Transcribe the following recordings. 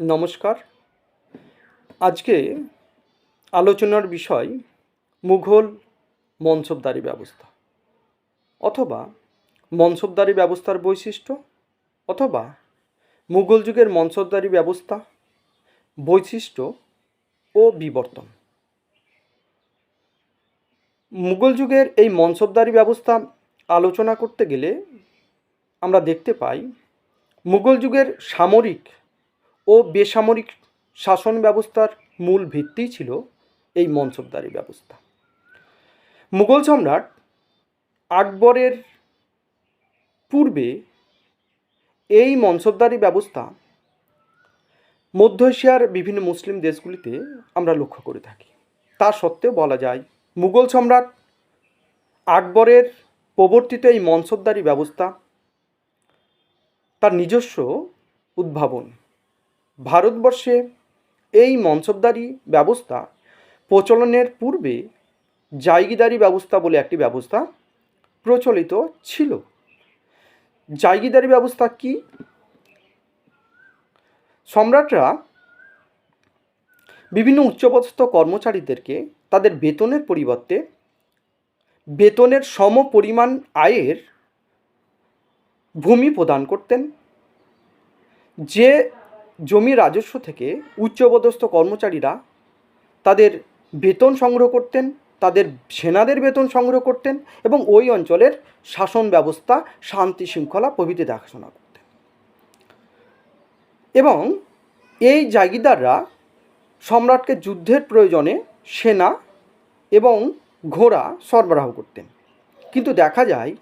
নমস্কার। আজকে আলোচনার বিষয় মুঘল মনসবদারি ব্যবস্থা অথবা মনসবদারি ব্যবস্থার বৈশিষ্ট্য অথবা মুঘল যুগের মনসবদারি ব্যবস্থা, বৈশিষ্ট্য ও বিবর্তন। মুঘল যুগের এই মনসবদারি ব্যবস্থা আলোচনা করতে গেলে আমরা দেখতে পাই, মুঘল যুগের সামরিক ও বেসামরিক শাসন ব্যবস্থার মূল ভিত্তি ছিল এই মনসবদারি ব্যবস্থা। মুঘল সম্রাট আকবরের পূর্বে এই মনসবদারি ব্যবস্থা মধ্য এশিয়ার বিভিন্ন মুসলিম দেশগুলিতে আমরা লক্ষ্য করে থাকি। তা সত্ত্বেও বলা যায়, মুঘল সম্রাট আকবরের প্রবর্তিত এই মনসবদারি ব্যবস্থা তার নিজস্ব উদ্ভাবন ভারতবর্ষে এই মনসবদারি ব্যবস্থা প্রচলনের পূর্বে জায়গিদারি ব্যবস্থা বলে একটি ব্যবস্থা প্রচলিত ছিল। জায়গিদারি ব্যবস্থা কি? সম্রাটরা বিভিন্ন উচ্চপদস্থ কর্মচারীদেরকে তাদের বেতনের পরিবর্তে বেতনের সম পরিমাণ আয়ের ভূমি প্রদান করতেন। যে জমি রাজস্ব থেকে উচ্চপদস্থ কর্মচারীরা তাদের বেতন সংগ্রহ করতেন, তাদের সেনাদের বেতন সংগ্রহ করতেন এবং ওই অঞ্চলের শাসন ব্যবস্থা, শান্তি শৃঙ্খলা প্রভৃতি দেখাশোনা করতেন। এবং এই জাগিদাররা সম্রাটকে যুদ্ধের প্রয়োজনে সেনা এবং ঘোড়া সরবরাহ করতেন। কিন্তু দেখা যায়,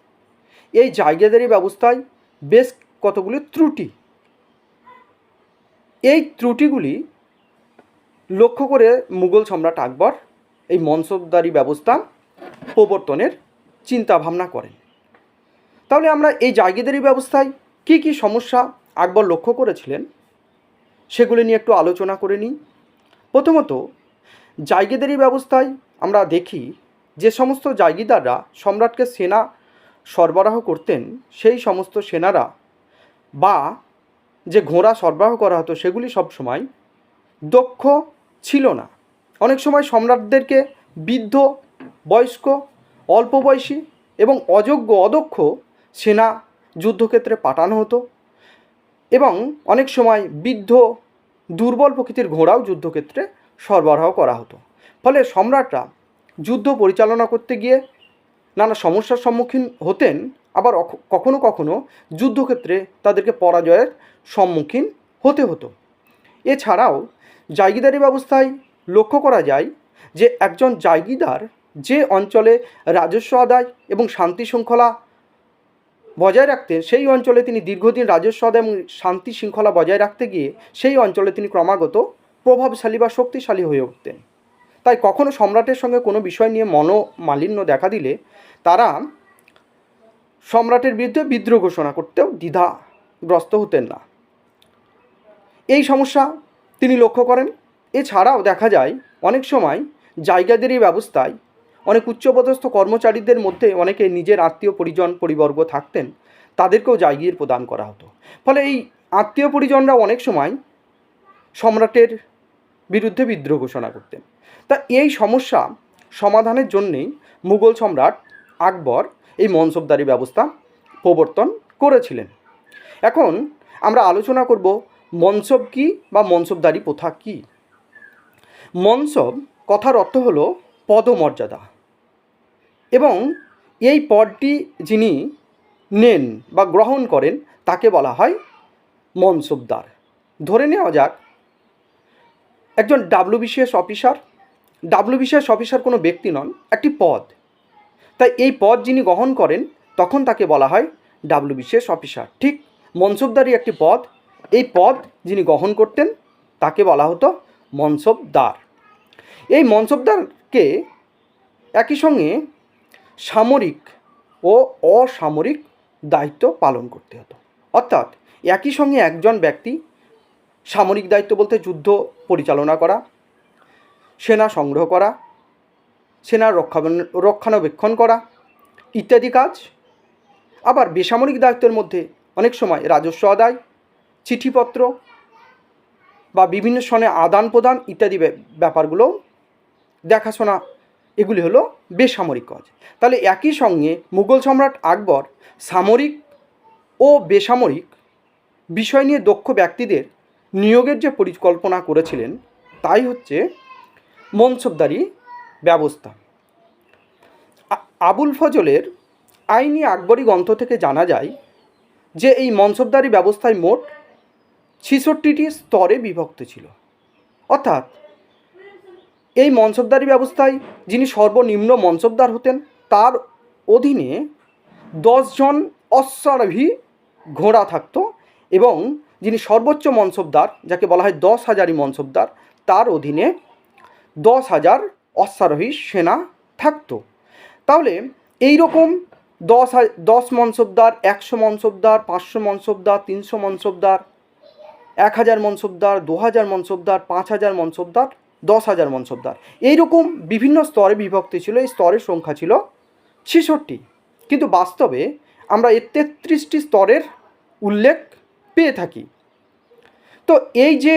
এই জায়গাদারি ব্যবস্থায় বেশ কতগুলি ত্রুটি ত্রুটিগুলি লক্ষ্য করে মুঘল সম্রাট আকবর এই মনসবদারি ব্যবস্থা প্রবর্তনের চিন্তাভাবনা করেন। তাহলে আমরা এই জায়গিদারি ব্যবস্থায় কি কি সমস্যা আকবর লক্ষ্য করেছিলেন সেগুলি নিয়ে একটু আলোচনা করে নিই। প্রথমত জায়গিদারি ব্যবস্থায় আমরা দেখি যে সমস্ত জায়গিদাররা সম্রাটকে সেনা সরবরাহ করতেন, সেই সমস্ত সেনারা বা যে ঘোড়া সরবরাহ করা হতো সেগুলি সবসময় দক্ষ ছিল না। অনেক সময় সম্রাটদেরকে বৃদ্ধ, বয়স্ক, অল্প বয়সী এবং অযোগ্য, অদক্ষ সেনা যুদ্ধক্ষেত্রে পাঠানো হতো এবং অনেক সময় বৃদ্ধ, দুর্বল প্রকৃতির ঘোড়াও যুদ্ধক্ষেত্রে সরবরাহ করা হতো। ফলে সম্রাটরা যুদ্ধ পরিচালনা করতে গিয়ে নানা সমস্যার সম্মুখীন হতেন, আবার কখনো কখনো যুদ্ধক্ষেত্রে তাদেরকে পরাজয়ের সম্মুখীন হতে হতো। এছাড়াও জায়গিদারি ব্যবস্থায় লক্ষ্য করা যায় যে একজন জায়গিদার যে অঞ্চলে রাজস্ব আদায় এবং শান্তি শৃঙ্খলা বজায় রাখতেন সেই অঞ্চলে তিনি দীর্ঘদিন রাজস্ব আদায় এবং শান্তি শৃঙ্খলা বজায় রাখতে গিয়ে সেই অঞ্চলে তিনি ক্রমাগত প্রভাবশালী বা শক্তিশালী হয়ে উঠতেন। তাই কখনো সম্রাটের সঙ্গে কোনো বিষয় নিয়ে মনোমালিন্য দেখা দিলে তারা সম্রাটের বিরুদ্ধে বিদ্রোহ ঘোষণা করতেও দ্বিধাগ্রস্ত হতেন না। এই সমস্যা তিনি লক্ষ্য করেন। এছাড়াও দেখা যায়, অনেক সময় জায়গাদের এই ব্যবস্থায় অনেক উচ্চপদস্থ কর্মচারীদের মধ্যে অনেকে নিজের আত্মীয় পরিজন পরিবর্গ থাকতেন, তাদেরকেও জায়গির প্রদান করা হতো। ফলে এই আত্মীয় পরিজনরা অনেক সময় সম্রাটের বিরুদ্ধে বিদ্রোহ ঘোষণা করতেন। তা এই সমস্যা সমাধানের জন্যেই মুঘল সম্রাট আকবর এই মনসবদারি ব্যবস্থা প্রবর্তন করেছিলেন। এখন আমরা আলোচনা করব মনসব কি বা মনসবদারি প্রথা কি? মনসব কথার অর্থ হলো পদমর্যাদা। এবং এই পদটি যিনি নেন বা গ্রহণ করেন তাকে বলা হয় মনসবদার। ধরে নেওয়া যাক, একজন ডাব্লিউবিসিএস অফিসার ডাব্লিউবিসিএস অফিসার কোনো ব্যক্তি নন, একটি পদ। তাই এই পদ যিনি গ্রহণ করেন, তখন তাকে বলা হয় ডাব্লিউবিসিএস অফিসার। ঠিক মনসবদারি একটি পদ এই পদ যিনি গ্রহণ করতেন, তাকে বলা হতো মনসবদার। এই মনসবদারকে একই সঙ্গে সামরিক ও অসামরিক দায়িত্ব পালন করতে হতো। অর্থাৎ একই সঙ্গে একজন ব্যক্তি সামরিক দায়িত্ব বলতে যুদ্ধ পরিচালনা করা, সেনা সংগ্রহ করা সেনার রক্ষা রক্ষণাবেক্ষণ করা ইত্যাদি কাজ। আবার বেসামরিক দায়িত্বের মধ্যে অনেক সময় রাজস্ব আদায় চিঠিপত্র বা বিভিন্ন সনে আদান প্রদান ইত্যাদি ব্যাপারগুলো দেখাশোনা, এগুলি হলো বেসামরিক কাজ। তাহলে একই সঙ্গে মুঘল সম্রাট আকবর সামরিক ও বেসামরিক বিষয় নিয়ে দক্ষ ব্যক্তিদের নিয়োগের যে পরিকল্পনা করেছিলেন, তাই হচ্ছে মনসবদারি ব্যবস্থা। আবুল ফজলের আইনি আকবরী গ্রন্থ থেকে জানা যায় যে এই মনসবদারি ব্যবস্থায় মোট ছিষট্টিটি স্তরে বিভক্ত ছিল। অর্থাৎ এই মনসবদারি ব্যবস্থায় যিনি সর্বনিম্ন মনসবদার হতেন, তার অধীনে দশজন অশ্বারোহী ঘোড়া থাকতো এবং যিনি সর্বোচ্চ মনসবদার, যাকে বলা হয় দশ হাজারই মনসবদার, তার অধীনে দশ হাজার অশ্বারোহী সেনা থাকতো। তাহলে এই রকম দশ দশ মনসবদার, একশো মনসবদার, পাঁচশো মনসবদার, তিনশো মনসবদার এক হাজার মনসবদার দু হাজার মনসবদার পাঁচ হাজার মনসবদার দশ হাজার মনসবদার এইরকম বিভিন্ন স্তরে বিভক্তি ছিল, এই স্তরের সংখ্যা ছিল ছেষট্টি। কিন্তু বাস্তবে আমরা এর তেত্রিশটি স্তরের উল্লেখ পেয়ে থাকি। তো এই যে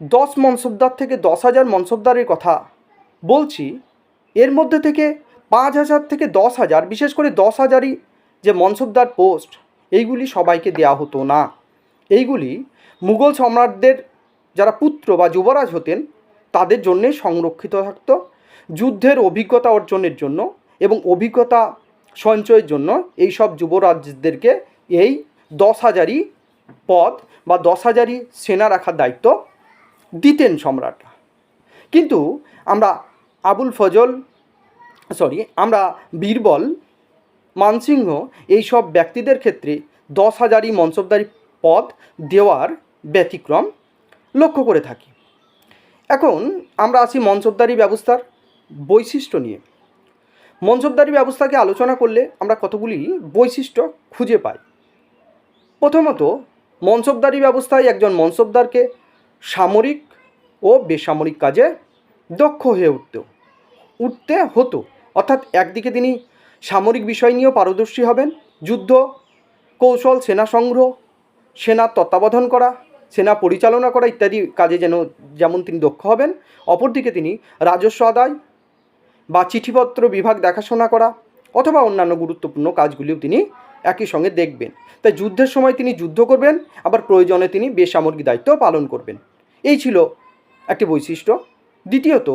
দশ মনসবদার থেকে দশ হাজার মনসবদারের কথা বলছি, এর মধ্যে থেকে পাঁচ হাজার থেকে দশ হাজার, বিশেষ করে দশ হাজারই যে মনসবদার পোস্ট, এইগুলি সবাইকে দেওয়া হতো না। এইগুলি মুঘল সম্রাটদের যারা পুত্র বা যুবরাজ হতেন, তাদের জন্যে সংরক্ষিত থাকত। যুদ্ধের অভিজ্ঞতা অর্জনের জন্য এবং অভিজ্ঞতা সঞ্চয়ের জন্য এই সব যুবরাজদেরকে এই দশ হাজারই পদ বা দশ হাজারই সেনা রাখার দায়িত্ব দিতেন সম্রাট। কিন্তু আমরা আবুল ফজল সরি আমরা বীরবল, মানসিংহ এই সব ব্যক্তিদের ক্ষেত্রে দশ হাজারই মনসবদারি পদ দেওয়ার ব্যতিক্রম লক্ষ্য করে থাকি। এখন আমরা আসি মনসবদারি ব্যবস্থার বৈশিষ্ট্য নিয়ে। মনসবদারি ব্যবস্থাকে আলোচনা করলে আমরা কতগুলি বৈশিষ্ট্য খুঁজে পাই। প্রথমত মনসবদারি ব্যবস্থায় একজন মনসবদারকে সামরিক ও বেসামরিক কাজে দক্ষ হয়ে উঠত উঠতে হতো। অর্থাৎ একদিকে তিনি সামরিক বিষয় নিয়েও পারদর্শী হবেন, যুদ্ধ, কৌশল, সেনা সংগ্রহ সেনার তত্ত্বাবধান করা সেনা পরিচালনা করা ইত্যাদি কাজে যেন যেমন তিনি দক্ষ হবেন, অপরদিকে তিনি রাজস্ব আদায় বা চিঠিপত্র বিভাগ দেখাশোনা করা অথবা অন্যান্য গুরুত্বপূর্ণ কাজগুলিও তিনি একই সঙ্গে দেখবেন। তাই যুদ্ধের সময় তিনি যুদ্ধ করবেন, আবার প্রয়োজনে তিনি বেসামরিক দায়িত্ব পালন করবেন। এই ছিল একটি বৈশিষ্ট্য। দ্বিতীয়ত,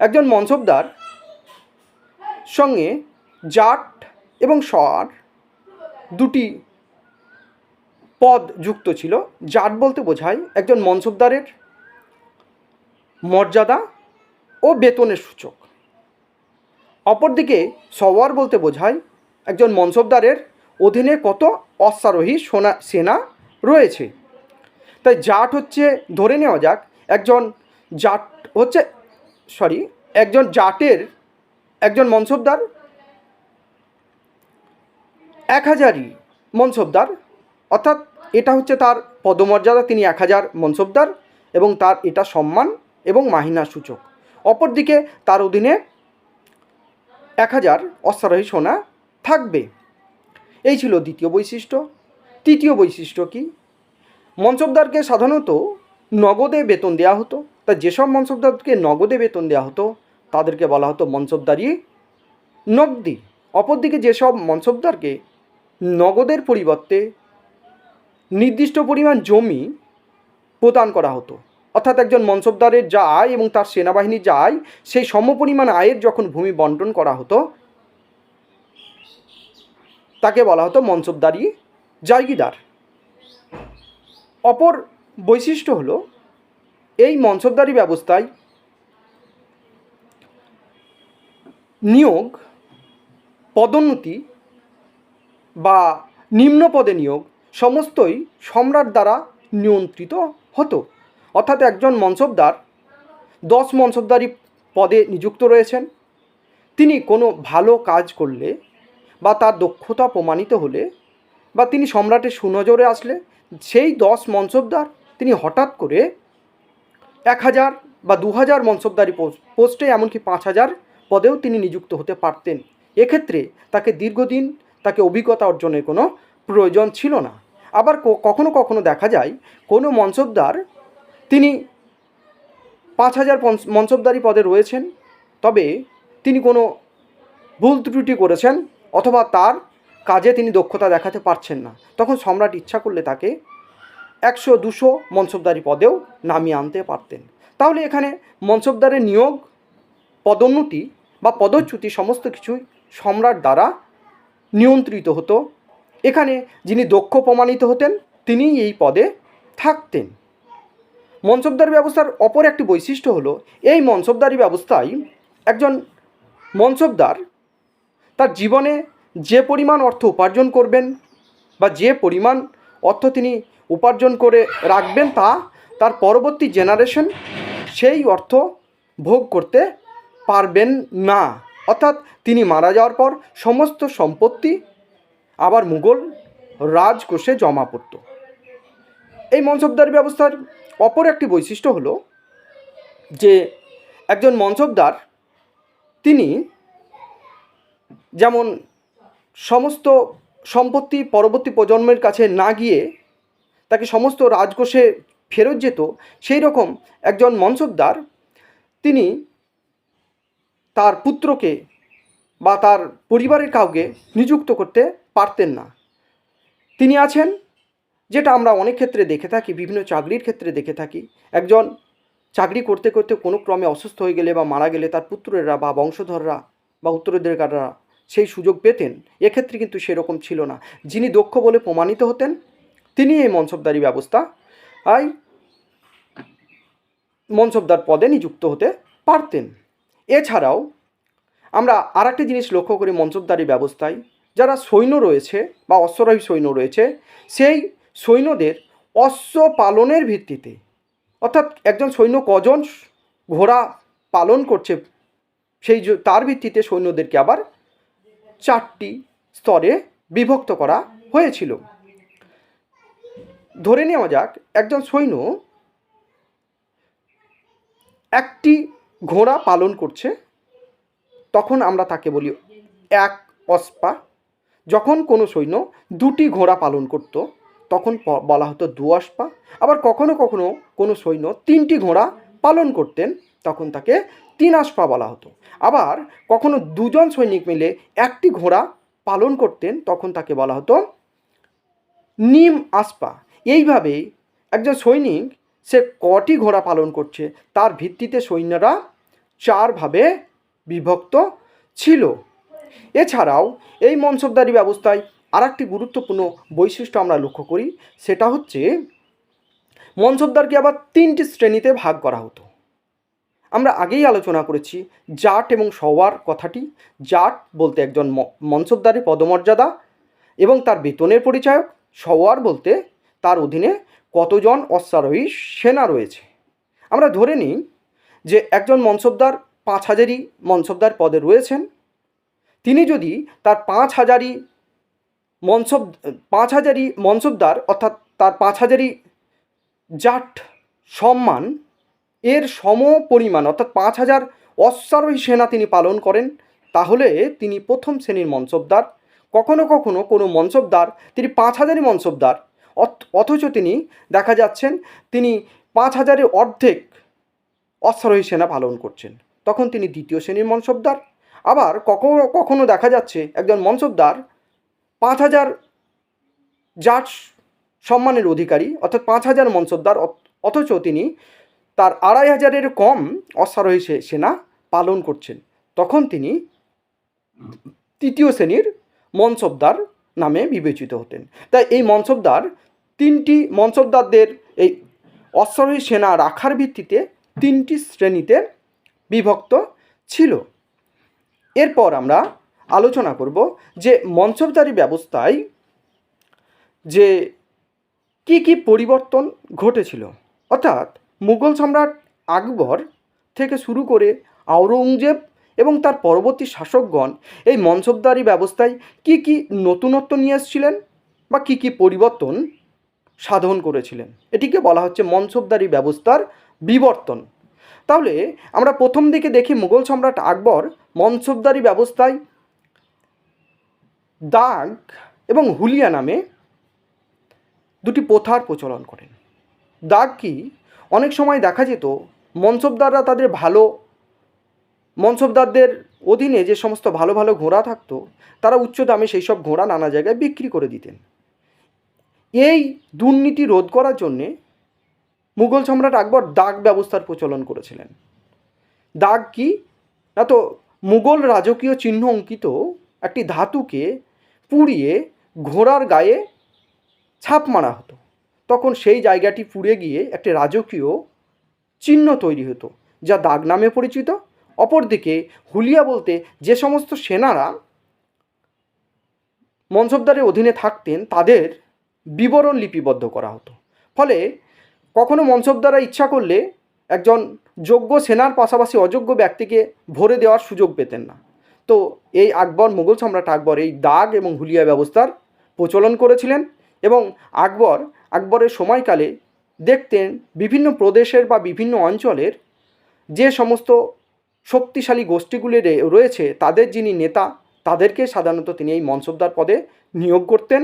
একজন মনসবদার সঙ্গে জাট এবং স্বর দুটি পদ যুক্ত ছিল, জাট বলতে বোঝায় একজন মনসবদারের মর্যাদা ও বেতনের সূচক। অপরদিকে সওয়ার বলতে বোঝায় একজন মনসবদারের অধীনে কত অশ্বারোহী সোনা, সেনা রয়েছে। তাই জাট হচ্ছে, ধরে নেওয়া যাক, একজন জাট হচ্ছে সরি একজন জাটের, একজন মনসবদার এক হাজারই মনসবদার অর্থাৎ এটা হচ্ছে তার পদমর্যাদা, তিনি এক হাজার মনসবদার এবং তার এটা সম্মান এবং মাহিনা সূচক। অপরদিকে তার অধীনে এক হাজার অশ্বারোহী সোনা থাকবে। এই ছিল দ্বিতীয় বৈশিষ্ট্য। তৃতীয় বৈশিষ্ট্য কি? মনসবদারকে সাধারণত নগদে বেতন দেওয়া হতো। তা যেসব মনসবদারকে নগদে বেতন দেওয়া হতো, তাদেরকে বলা হতো মনসবদারি নগদি। অপরদিকে যেসব মনসবদারকে নগদের পরিবর্তে নির্দিষ্ট পরিমাণ জমি প্রদান করা হতো। অর্থাৎ একজন মনসবদারের যা আয় এবং তার সেনাবাহিনীর যা আয়, সেই সমপরিমাণ আয়ের যখন ভূমি বন্টন করা হতো, তাকে বলা হতো মনসবদারি জায়গিদার অপর বৈশিষ্ট্য হলো, এই মনসবদারি ব্যবস্থায় নিয়োগ, পদোন্নতি বা নিম্ন পদে নিয়োগ সমস্তই সম্রাট দ্বারা নিয়ন্ত্রিত হতো। অর্থাৎ একজন মনসবদার, দশ মনসবদারি পদে নিযুক্ত রয়েছেন। তিনি কোনো ভালো কাজ করলে বা তার দক্ষতা প্রমাণিত হলে বা তিনি সম্রাটের সুনজরে আসলে সেই দশ মনসবদার তিনি হঠাৎ করে এক হাজার বা দু হাজার মনসবদারি পোস্ট এমনকি পাঁচ হাজার পদেও তিনি নিযুক্ত হতে পারতেন। এক্ষেত্রে তাকে দীর্ঘদিন তাকে অভিজ্ঞতা অর্জনের কোনো প্রয়োজন ছিল না। আবার কখনো কখনো দেখা যায়, কোনো মনসবদার তিনি পাঁচ হাজার মনসবদারি পদে রয়েছেন, তবে তিনি কোনো ভুল ত্রুটি করেছেন অথবা তার কাজে তিনি দক্ষতা দেখাতে পারছেন না। তখন সম্রাট ইচ্ছা করলে তাকে একশো দুশো মনসবদারি পদেও নামিয়ে আনতে পারতেন। তাহলে এখানে মনসবদারের নিয়োগ, পদোন্নতি বা পদচ্যুতি সমস্ত কিছুই সম্রাট দ্বারা নিয়ন্ত্রিত হতো। এখানে যিনি দক্ষ প্রমাণিত হতেন, তিনিই এই পদে থাকতেন। মনসবদারি ব্যবস্থার অপর একটি বৈশিষ্ট্য হলো, এই মনসবদারি ব্যবস্থায় একজন মনসবদার তার জীবনে যে পরিমাণ অর্থ উপার্জন করবেন বা যে পরিমাণ অর্থ তিনি উপার্জন করে রাখবেন তা তার পরবর্তী জেনারেশন সেই অর্থ ভোগ করতে পারবেন না। অর্থাৎ তিনি মারা যাওয়ার পর সমস্ত সম্পত্তি আবার মুঘল রাজকোষে জমা পড়তো। এই মনসবদারি ব্যবস্থার অপর একটি বৈশিষ্ট্য হলো যে একজন মনসবদার তিনি যেমন সমস্ত সম্পত্তি পরবর্তী প্রজন্মের কাছে না গিয়ে তাকে সমস্ত রাজকোষে ফেরত যেত, সেই রকম একজন মনসবদার তিনি তার পুত্রকে বা তার পরিবারের কাউকে নিযুক্ত করতে পারতেন না। তিনি আছেন, যেটা আমরা অনেক ক্ষেত্রে দেখে থাকি, বিভিন্ন চাকরির ক্ষেত্রে দেখে থাকি। একজন চাকরি করতে করতে কোনো ক্রমে অসুস্থ হয়ে গেলে বা মারা গেলে তার পুত্রেরা বা বংশধররা বা উত্তরাধিকাররা সেই সুযোগ পেতেন। এক্ষেত্রে কিন্তু সেরকম ছিল না। যিনি দক্ষ বলে প্রমাণিত হতেন, তিনি এই মনসবদারি ব্যবস্থা আই মনসবদার পদে নিযুক্ত হতে পারতেন। এছাড়াও আমরা আর জিনিস লক্ষ্য করি মনসবদারি ব্যবস্থায়। যারা সৈন্য রয়েছে বা অশ্বরাহী সৈন্য রয়েছে, সেই সৈন্যদের অশ্ব পালনের ভিত্তিতে, অর্থাৎ একজন সৈন্য কজন ঘোড়া পালন করছে, সেই তার ভিত্তিতে সৈন্যদেরকে আবার চারটি স্তরে বিভক্ত করা হয়েছিল। ধরে নেওয়া যাক, একজন সৈন্য একটি ঘোড়া পালন করছে, তখন আমরা তাকে বলি এক অস্পা যখন কোনো সৈন্য দুটি ঘোড়া পালন করত, তখন বলা হতো দু অস্পা আবার কখনো কখনো কোনো সৈন্য তিনটি ঘোড়া পালন করতেন, তখন তাকে তিন আস্পা বলা হতো। আবার কখনো দুজন সৈনিক মিলে একটি ঘোড়া পালন করতেন, তখন তাকে বলা হতো নিম আস্পা। এইভাবে একজন সৈনিক সে কটি ঘোড়া পালন করছে, তার ভিত্তিতে সৈন্যরা চারভাবে বিভক্ত ছিল। এছাড়াও, এই মনসবদারি ব্যবস্থায় আর একটি গুরুত্বপূর্ণ বৈশিষ্ট্য আমরা লক্ষ্য করি, সেটা হচ্ছে মনসবদারকে আবার তিনটি শ্রেণীতে ভাগ করা হতো। আমরা আগেই আলোচনা করেছি, জাট এবং সওয়ার কথাটি। জাট বলতে একজন মনসবদারি পদমর্যাদা এবং তার বেতনের পরিচায়ক। সওয়ার বলতে তার অধীনে কতজন অশ্বারোহী সেনা রয়েছে। আমরা ধরে নিই যে একজন মনসবদার পাঁচ হাজারই মনসবদার পদে রয়েছেন। তিনি যদি তার পাঁচ হাজারি মনসব, পাঁচ হাজারি মনসবদার অর্থাৎ তার পাঁচ হাজারি জাট সম্মান, এর সম পরিমাণ অর্থাৎ পাঁচ হাজার অশ্বারোহী সেনা তিনি পালন করেন, তাহলে তিনি প্রথম শ্রেণির মনসবদার। কখনো কখনো কোনো মনসবদার, তিনি পাঁচ হাজারই মনসবদার, অথ- অথচ তিনি দেখা যাচ্ছেন তিনি পাঁচ হাজারের অর্ধেক অশ্বারোহী সেনা পালন করছেন। তখন তিনি দ্বিতীয় শ্রেণির মনসবদার। আবার কখনো কখনো দেখা যাচ্ছে একজন মনসবদার পাঁচ হাজার জাট সম্মানের অধিকারী, অর্থাৎ পাঁচ হাজার মনসবদার অথ- অথচ তিনি তার আড়াই হাজারের কম অশ্বারোহী সেনা পালন করছেন। তখন তিনি তৃতীয় শ্রেণির মনসবদার নামে বিবেচিত হতেন। তাই এই মনসবদার তিনটি মনসবদারদের এই অশ্বারোহী সেনা রাখার ভিত্তিতে তিনটি শ্রেণীতে বিভক্ত ছিল। এরপর আমরা আলোচনা করব যে মনসবদারি ব্যবস্থায় যে কি কি পরিবর্তন ঘটেছিল। অর্থাৎ মুঘল সম্রাট আকবর থেকে শুরু করে আওরঙ্গজেব এবং তার পরবর্তী শাসকগণ এই মনসবদারি ব্যবস্থায় কি কি নতুনত্ব নিয়ে এসেছিলেন বা কি কি পরিবর্তন সাধন করেছিলেন। এটিকে বলা হচ্ছে মনসবদারি ব্যবস্থার বিবর্তন। তাহলে আমরা প্রথম দিকে দেখি মুঘল সম্রাট আকবর মনসবদারি ব্যবস্থায় দাগ এবং হুলিয়া নামে দুটি প্রথার প্রচলন করেন। দাগ কি? অনেক সময় দেখা যেত মনসবদাররা তাদের ভালো মনসবদারদের অধীনে যে সমস্ত ভালো ভালো ঘোড়া থাকতো, তারা উচ্চ দামে সেই সব ঘোড়া নানা জায়গায় বিক্রি করে দিতেন। এই দুর্নীতি রোধ করার জন্যে মুঘল সম্রাট আকবর দাগ ব্যবস্থার প্রচলন করেছিলেন। দাগ কি? না তো, মুঘল রাজকীয় চিহ্ন অঙ্কিত একটি ধাতুকে পুড়িয়ে ঘোড়ার গায়ে ছাপ মারা হতো। তখন সেই জায়গাটি পুড়ে গিয়ে একটি রাজকীয় চিহ্ন তৈরি হতো, যা দাগ নামে পরিচিত। অপরদিকে হুলিয়া বলতে যে সমস্ত সেনারা মনসবদারের অধীনে থাকতেন, তাদের বিবরণ লিপিবদ্ধ করা হতো। ফলে কখনো মনসবদাররা ইচ্ছা করলে একজন যোগ্য সেনার পাশাপাশি অযোগ্য ব্যক্তিকে ভরে দেওয়ার সুযোগ পেতেন না। তো এই আকবর, মুঘল সম্রাট আকবর এই দাগ এবং হুলিয়া ব্যবস্থার প্রচলন করেছিলেন এবং আকবর, আকবরের সময়কালে দেখতেন বিভিন্ন প্রদেশের বা বিভিন্ন অঞ্চলের যে সমস্ত শক্তিশালী গোষ্ঠীগুলি রয়েছে, তাদের যিনি নেতা, তাদেরকে সাধারণত তিনি এই মনসবদার পদে নিয়োগ করতেন।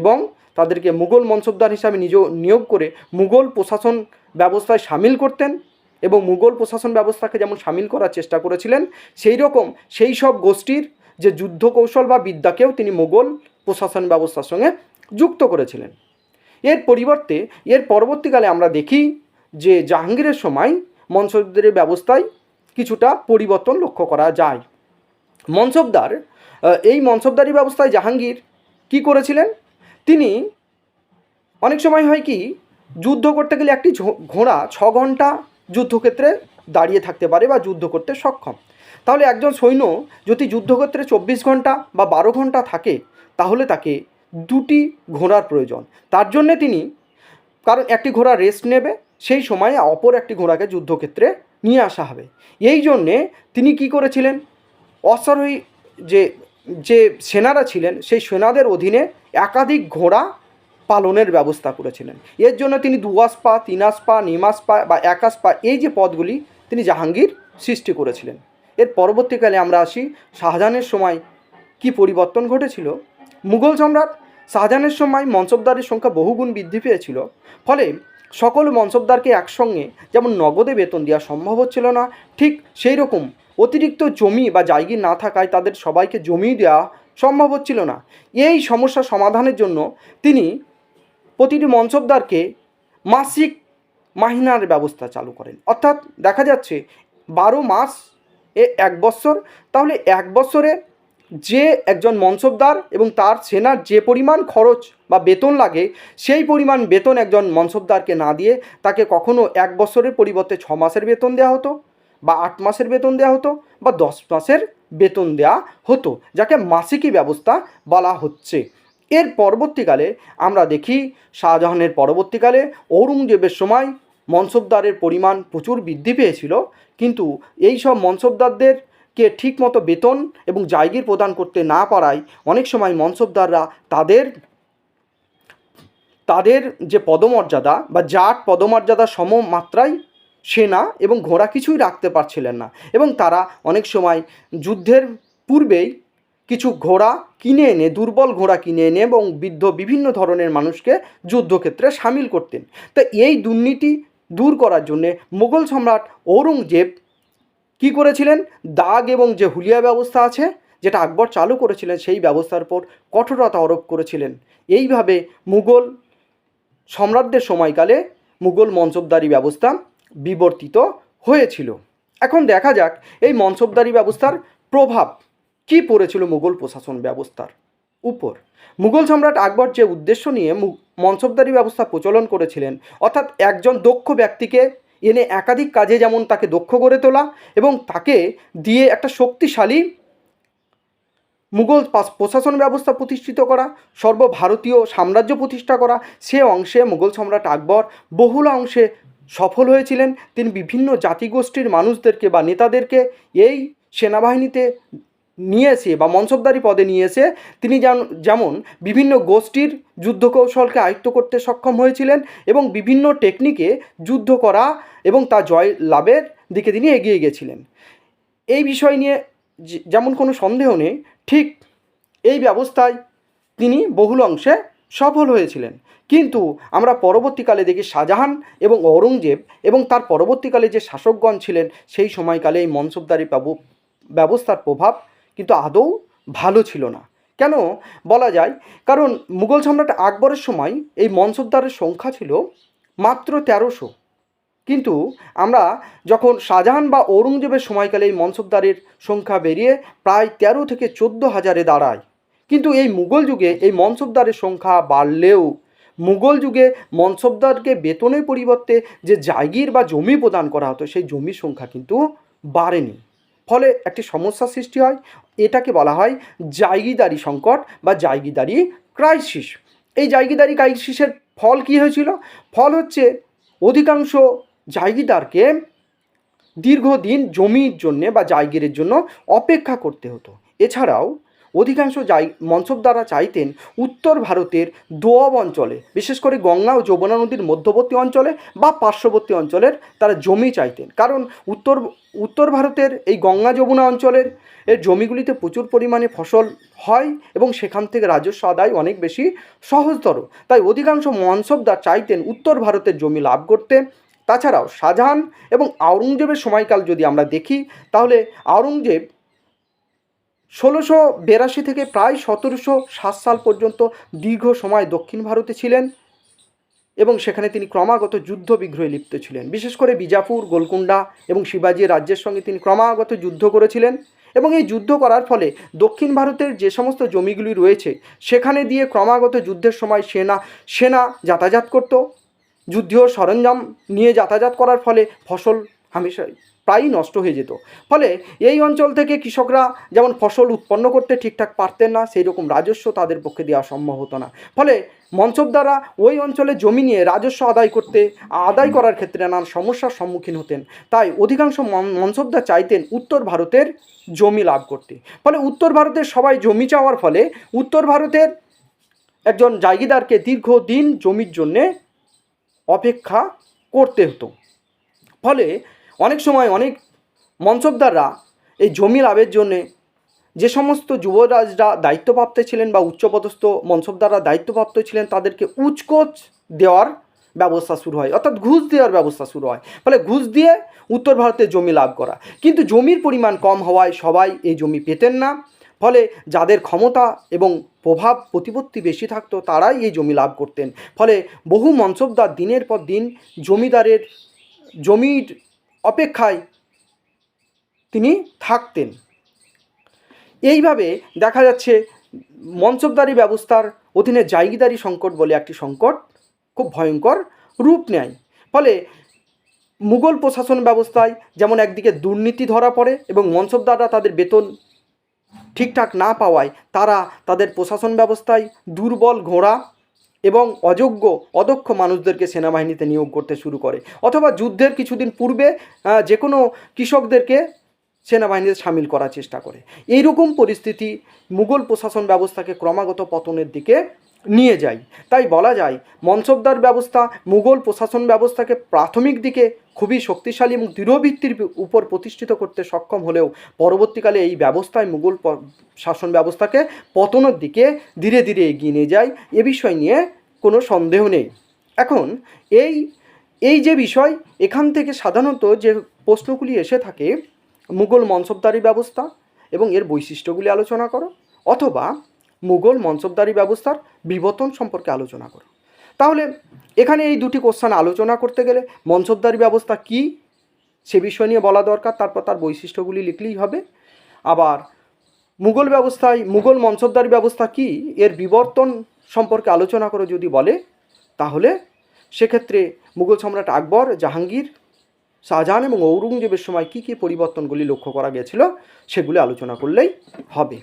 এবং তাদেরকে মুঘল মনসবদার হিসাবে নিজ নিয়োগ করে মুঘল প্রশাসন ব্যবস্থায় সামিল করতেন এবং মুঘল প্রশাসন ব্যবস্থাকে যেমন সামিল করার চেষ্টা করেছিলেন, সেই রকম সেই সব গোষ্ঠীর যে যুদ্ধ কৌশল বা বিদ্যাকেও তিনি মুঘল প্রশাসন ব্যবস্থার সঙ্গে যুক্ত করেছিলেন। এর পরিবর্তে এর পরবর্তীকালে আমরা দেখি যে জাহাঙ্গীরের সময় মনসবদারের ব্যবস্থায় কিছুটা পরিবর্তন লক্ষ্য করা যায়। মনসবদার এই মনসবদারি ব্যবস্থায় জাহাঙ্গীর কি করেছিলেন? তিনি অনেক সময় হয় কি, যুদ্ধ করতে গেলে একটি ঘোড়া ছ ঘণ্টা যুদ্ধক্ষেত্রে দাঁড়িয়ে থাকতে পারে বা যুদ্ধ করতে সক্ষম। তাহলে একজন সৈন্য যদি যুদ্ধক্ষেত্রে চব্বিশ ঘণ্টা বা বারো ঘণ্টা থাকে, তাহলে তাকে দুটি ঘোড়ার প্রয়োজন। তার জন্যে তিনি কারণ একটি ঘোড়া রেস্ট নেবে, সেই সময়ে অপর একটি ঘোড়াকে যুদ্ধক্ষেত্রে নিয়ে আসা হবে। এই জন্যে তিনি কি করেছিলেন? অশ্বারোহী যে যে সেনারা ছিলেন, সেই সেনাদের অধীনে একাধিক ঘোড়া পালনের ব্যবস্থা করেছিলেন। এর জন্য তিনি দুয়াসপা তিনাসপা নিমাসপা বা একাসপা এই যে পদগুলি তিনি জাহাঙ্গীর সৃষ্টি করেছিলেন। এর পরবর্তীকালে আমরা আসি শাহজাহানের সময় কি পরিবর্তন ঘটেছিল? মুঘল সম্রাট শাহজাহানের সময় মনসবদারের সংখ্যা বহুগুণ বৃদ্ধি পেয়েছিল। ফলে সকল মনসবদারকে একসঙ্গে যেমন নগদে বেতন দেওয়া সম্ভব হচ্ছিল না, ঠিক সেই রকম অতিরিক্ত জমি বা জায়গি না থাকায় তাদের সবাইকে জমি দেওয়া সম্ভব হচ্ছিল না। এই সমস্যা সমাধানের জন্য তিনি প্রতিটি মনসবদারকে মাসিক মাহিনার ব্যবস্থা চালু করেন। অর্থাৎ দেখা যাচ্ছে বারো মাস এ এক বছর, তাহলে এক বছরে যে একজন মনসবদার এবং তার সেনার যে পরিমাণ খরচ বা বেতন লাগে, সেই পরিমাণ বেতন একজন মনসবদারকে না দিয়ে তাকে কখনো এক বছরের পরিবর্তে ছ মাসের বেতন দেওয়া হতো। বা আট মাসের বেতন দেওয়া হতো বা দশ মাসের বেতন দেওয়া হতো, যাকে মাসিকী ব্যবস্থা বলা হচ্ছে। এর পরবর্তীকালে আমরা দেখি, শাহজাহানের পরবর্তীকালে ঔরঙ্গজেবের সময় মনসবদারের পরিমাণ প্রচুর বৃদ্ধি পেয়েছিল, কিন্তু এই সব মনসবদারদেরকে ঠিকমতো বেতন এবং জায়গির প্রদান করতে না পারায় অনেক সময় মনসবদাররা তাদের তাদের যে পদমর্যাদা বা জাট পদমর্যাদা সম মাত্রায় সেনা এবং ঘোড়া কিছুই রাখতে পারছিলেন না। এবং তারা অনেক সময় যুদ্ধের পূর্বেই কিছু ঘোড়া কিনে এনে, দুর্বল ঘোড়া কিনে এনে এবং বৃদ্ধ বিভিন্ন ধরনের মানুষকে যুদ্ধক্ষেত্রে সামিল করতেন। তো এই দুর্নীতি দূর করার জন্যে মুঘল সম্রাট ঔরঙ্গজেব কি করেছিলেন? দাগ এবং যে হুলিয়া ব্যবস্থা আছে, যেটা আকবর চালু করেছিলেন, সেই ব্যবস্থার উপর কঠোরতা আরোপ করেছিলেন। এইভাবে মুঘল সম্রাটদের সময়কালে মুঘল মনসবদারি ব্যবস্থা বিবর্তিত হয়েছিল। এখন দেখা যাক এই মনসবদারি ব্যবস্থার প্রভাব কী পড়েছিল মুঘল প্রশাসন ব্যবস্থার উপর। মুঘল সম্রাট আকবর যে উদ্দেশ্য নিয়ে মনসবদারি ব্যবস্থা প্রচলন করেছিলেন, অর্থাৎ একজন দক্ষ ব্যক্তিকে এনে একাধিক কাজে যেমন তাকে দক্ষ করে তোলা এবং তাকে দিয়ে একটা শক্তিশালী মুঘল প্রশাসন ব্যবস্থা প্রতিষ্ঠিত করা, সর্বভারতীয় সাম্রাজ্য প্রতিষ্ঠা করা, সে অংশে মুঘল সম্রাট আকবর বহুল অংশে সফল হয়েছিলেন, তিনি বিভিন্ন জাতিগোষ্ঠীর মানুষদেরকে বা নেতাদেরকে এই সেনাবাহিনীতে নিয়ে এসে বা মনসবদারি পদে নিয়ে এসে তিনি যেমন বিভিন্ন গোষ্ঠীর যুদ্ধ কৌশলকে আয়ত্ত করতে সক্ষম হয়েছিলেন এবং বিভিন্ন টেকনিকে যুদ্ধ করা এবং তা জয় লাভের দিকে তিনি এগিয়ে গেছিলেন। এই বিষয় নিয়ে যেমন কোনো সন্দেহ নেই, ঠিক এই ব্যবস্থায় তিনি বহুল অংশে সফল হয়েছিলেন। কিন্তু আমরা পরবর্তীকালে দেখি শাহজাহান এবং ঔরঙ্গজেব এবং তার পরবর্তীকালে যে শাসকগণ ছিলেন, সেই সময়কালে এই মনসবদারি ব্যব- ব্যবস্থার প্রভাব কিন্তু আদৌ ভালো ছিল না। কেন বলা যায়? কারণ মুঘল সম্রাট আকবরের সময় এই মনসবদারের সংখ্যা ছিল মাত্র তেরোশো। কিন্তু আমরা যখন শাহজাহান বা ঔরঙ্গজেবের সময়কালে এই মনসবদারের সংখ্যা বেরিয়ে প্রায় তেরো থেকে চোদ্দ হাজারে দাঁড়ায়, কিন্তু এই মুঘল যুগে এই মনসবদারের সংখ্যা বাড়লেও মুঘল যুগে মনসবদারকে বেতনের পরিবর্তে যে জায়গির বা জমি প্রদান করা হতো, সেই জমির সংখ্যা কিন্তু বাড়েনি। ফলে একটি সমস্যার সৃষ্টি হয়, এটাকে বলা হয় জায়গিদারি সংকট বা জায়গিদারি ক্রাইসিস এই জায়গিদারি ক্রাইসিসের ফল কী হয়েছিল? ফল হচ্ছে অধিকাংশ জায়গিদারকে দীর্ঘদিন জমির জন্যে বা জায়গিরের জন্য অপেক্ষা করতে হতো। এছাড়াও অধিকাংশ জাই মনসবদাররা চাইতেন উত্তর ভারতের দোয়াব অঞ্চলে, বিশেষ করে গঙ্গা ও যমুনা নদীর মধ্যবর্তী অঞ্চলে বা পার্শ্ববর্তী অঞ্চলের তারা জমি চাইতেন। কারণ উত্তর উত্তর ভারতের এই গঙ্গা যমুনা অঞ্চলের, এর জমিগুলিতে প্রচুর পরিমাণে ফসল হয় এবং সেখান থেকে রাজস্ব আদায় অনেক বেশি সহজতর। তাই অধিকাংশ মনসবদার চাইতেন উত্তর ভারতের জমি লাভ করতে। তাছাড়াও শাহজাহান এবং আওরঙ্গজেবের সময়কাল যদি আমরা দেখি, তাহলে আওরঙ্গজেব ষোলোশো বিরাশি থেকে প্রায় সতেরোশো সাত সাল পর্যন্ত দীর্ঘ সময় দক্ষিণ ভারতে ছিলেন এবং সেখানে তিনি ক্রমাগত যুদ্ধ বিগ্রহে লিপ্ত ছিলেন। বিশেষ করে বিজাপুর গোলকুন্ডা এবং শিবাজী রাজ্যের সঙ্গে তিনি ক্রমাগত যুদ্ধ করেছিলেন এবং এই যুদ্ধ করার ফলে দক্ষিণ ভারতের যে সমস্ত জমিগুলি রয়েছে, সেখানে দিয়ে ক্রমাগত যুদ্ধের সময় সেনা সেনা যাতায়াত করত। যুদ্ধীয় সরঞ্জাম নিয়ে যাতায়াত করার ফলে ফসল হামেশাই প্রায়ই নষ্ট হয়ে যেত। ফলে এই অঞ্চল থেকে কৃষকরা যেমন ফসল উৎপন্ন করতে ঠিকঠাক পারতেন না সেই রকম রাজস্ব তাদের পক্ষে দেওয়া সম্ভব হতো না। ফলে মঞ্চব দ্বারা ওই অঞ্চলে জমি নিয়ে রাজস্ব আদায় করতে, আদায় করার ক্ষেত্রে নানান সমস্যার সম্মুখীন হতেন। তাই অধিকাংশ মনসবদার চাইতেন উত্তর ভারতের জমি লাভ করতে। ফলে উত্তর ভারতের সবাই জমি চাওয়ার ফলে উত্তর ভারতের একজন জায়গিদারকে দীর্ঘদিন জমির জন্যে অপেক্ষা করতে হতো। ফলে অনেক সময় অনেক মনসবদাররা এই জমি লাভের জন্যে যে সমস্ত যুবরাজরা দায়িত্বপ্রাপ্ত ছিলেন বা উচ্চপদস্থ মনসবদাররা দায়িত্বপ্রাপ্ত ছিলেন, তাদেরকে উচকোচ দেওয়ার ব্যবস্থা শুরু হয়। অর্থাৎ ঘুষ দেওয়ার ব্যবস্থা শুরু হয়। ফলে ঘুষ দিয়ে উত্তর ভারতে জমি লাভ করা। কিন্তু জমির পরিমাণ কম হওয়ায় সবাই এই জমি পেতেন না। ফলে যাদের ক্ষমতা এবং প্রভাব প্রতিপত্তি বেশি থাকতো, তারাই এই জমি লাভ করতেন। ফলে বহু মনসবদার দিনের পর দিন জমিদারের জমির অপেক্ষায় তিনি থাকতেন। এইভাবে দেখা যাচ্ছে মনসবদারি ব্যবস্থার অধীনে জায়গিদারি সংকট বলে একটি সংকট খুব ভয়ঙ্কর রূপ নেয়। ফলে মুঘল প্রশাসন ব্যবস্থায় যেমন একদিকে দুর্নীতি ধরা পড়ে এবং মনসবদাররা তাদের বেতন ঠিকঠাক না পাওয়ায়, তারা তাদের প্রশাসন ব্যবস্থায় দুর্বল ঘোড়া এবং অযোগ্য, অদক্ষ মানুষদেরকে সেনাবাহিনীতে নিয়োগ করতে শুরু করে। অথবা যুদ্ধের কিছুদিন পূর্বে যে কোনো কৃষকদেরকে সেনাবাহিনীতে সামিল করার চেষ্টা করে। এইরকম পরিস্থিতি মুঘল প্রশাসন ব্যবস্থাকে ক্রমাগত পতনের দিকে নিয়ে যায় তাই বলা যায়, মনসবদার ব্যবস্থা, মুঘল প্রশাসন ব্যবস্থাকে প্রাথমিক দিকে খুবই শক্তিশালী এবং দৃঢ়ভিত্তির উপর প্রতিষ্ঠিত করতে সক্ষম হলেও পরবর্তীকালে এই ব্যবস্থায় মুঘল শাসন ব্যবস্থাকে পতনের দিকে ধীরে ধীরে এগিয়ে নিয়ে যায়, এ বিষয় নিয়ে কোনো সন্দেহ নেই। এখন এই এই যে বিষয়, এখান থেকে সাধারণত যে প্রশ্নগুলি এসে থাকে, মুঘল মনসবদারি ব্যবস্থা এবং এর বৈশিষ্ট্যগুলি আলোচনা করো, অথবা মুঘল মনসবদারি ব্যবস্থার বিবর্তন সম্পর্কে আলোচনা করো। তাহলে এখানে এই দুটি কোশ্চান আলোচনা করতে গেলে মনসবদারি ব্যবস্থা কি সে বিষয় নিয়ে বলা দরকার, তারপর তার বৈশিষ্ট্যগুলি লিখলেই হবে। আবার মুঘল ব্যবস্থায়, মুঘল মনসবদারি ব্যবস্থা কি এর বিবর্তন সম্পর্কে আলোচনা করে যদি বলে, তাহলে সেক্ষেত্রে মুঘল সম্রাট আকবর, জাহাঙ্গীর, শাহজাহান এবং ঔরঙ্গজেবের সময় কী কী পরিবর্তনগুলি লক্ষ্য করা গেছিল সেগুলি আলোচনা করলেই হবে।